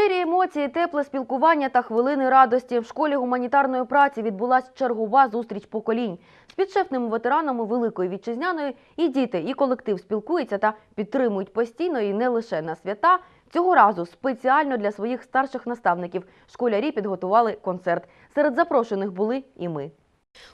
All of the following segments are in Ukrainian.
Щирі емоції, тепле спілкування та хвилини радості. В школі гуманітарної праці відбулася чергова зустріч поколінь. З підшефними ветеранами Великої Вітчизняної і діти, і колектив спілкуються та підтримують постійно і не лише на свята. Цього разу спеціально для своїх старших наставників школярі підготували концерт. Серед запрошених були і ми.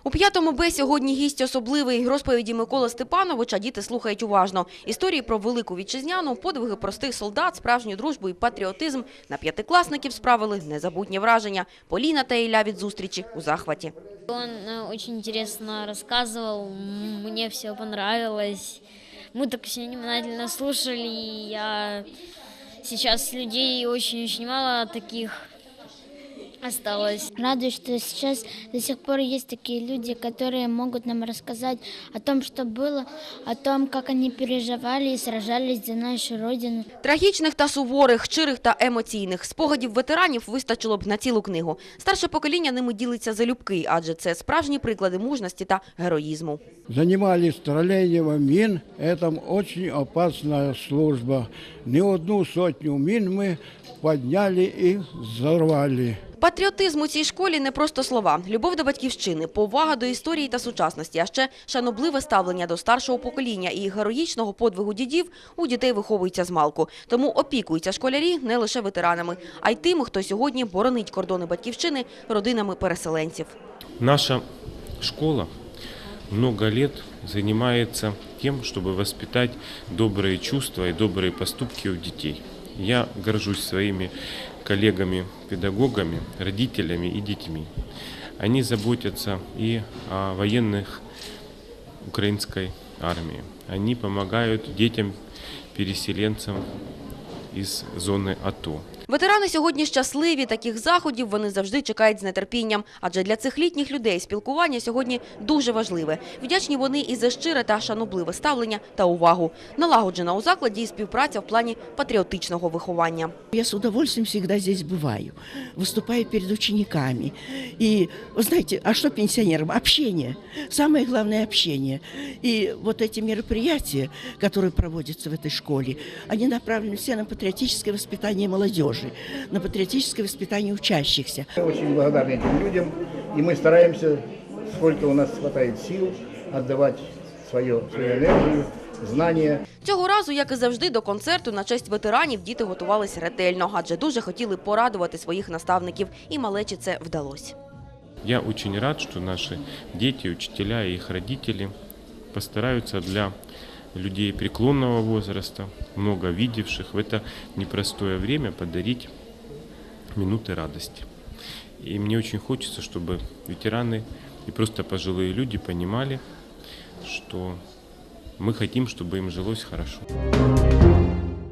У п'ятому Б сьогодні гість особливий. Розповіді Миколи Степановича діти слухають уважно. Історії про велику вітчизняну, подвиги простих солдат, справжню дружбу і патріотизм на п'ятикласників справили незабутнє враження. Поліна та Ілля від зустрічі у захваті. Он э, очень интересно рассказывал, м, мне все понравилось. Мы так все внимательно слушали, и я сейчас людей очень-очень мало таких осталось. Радует, что сейчас до сих пор есть такие люди, которые могут нам рассказать о том, что было, о том, как они переживали и сражались за нашу Родину. Трагічних та суворих, щирих та емоційних спогадів ветеранів вистачило б на цілу книгу. Старше покоління ними ділиться залюбки, адже це справжні приклади мужності та героїзму. занимались троллением мин. Это очень опасная служба. Не одну сотню мин мы подняли и взорвали. Патріотизм у цій школі не просто слова. Любов до батьківщини, повага до історії та сучасності, а ще шанобливе ставлення до старшого покоління і героїчного подвигу дідів у дітей виховується з малку. Тому опікуються школярі не лише ветеранами, а й тими, хто сьогодні боронить кордони батьківщини родинами переселенців. Наша школа много лет занимается тем, чтобы воспитать добрые чувства и добрые поступки у детей. Я горжусь своими коллегами-педагогами, родителями и детьми. Они заботятся и о военных украинской армии. Они помогают детям-переселенцам из зоны АТО. Ветерани сьогодні щасливі. Таких заходів вони завжди чекають з нетерпінням. Адже для цих літніх людей спілкування сьогодні дуже важливе. Вдячні вони і за щире та шанобливе ставлення та увагу. Налагоджена у закладі і співпраця в плані патріотичного виховання. Я с удовольствием всегда здесь бываю, выступаю перед учениками. И, вы знаете, а что пенсионерам? Общение. Самое главное – общение. И вот эти мероприятия, которые проводятся в этой школе, они направлены все на патриотическое воспитание молодежи, на патриотическое воспитание учащихся. Мы очень благодарны этим людям, и мы стараемся, сколько у нас хватает сил, отдавать свое, свою энергию, знания Цього разу, як і завжди, до концерту на честь ветеранів діти готувались ретельно, адже дуже хотіли порадувати своїх наставників. І малечі це вдалося. Я очень рад, что наши дети, учителя и их родители постараются для людей преклонного возраста, много видевших в это непростое время подарить минуты радости. И мне очень хочется, чтобы ветераны и просто пожилые люди понимали, что мы хотим, чтобы им жилось хорошо.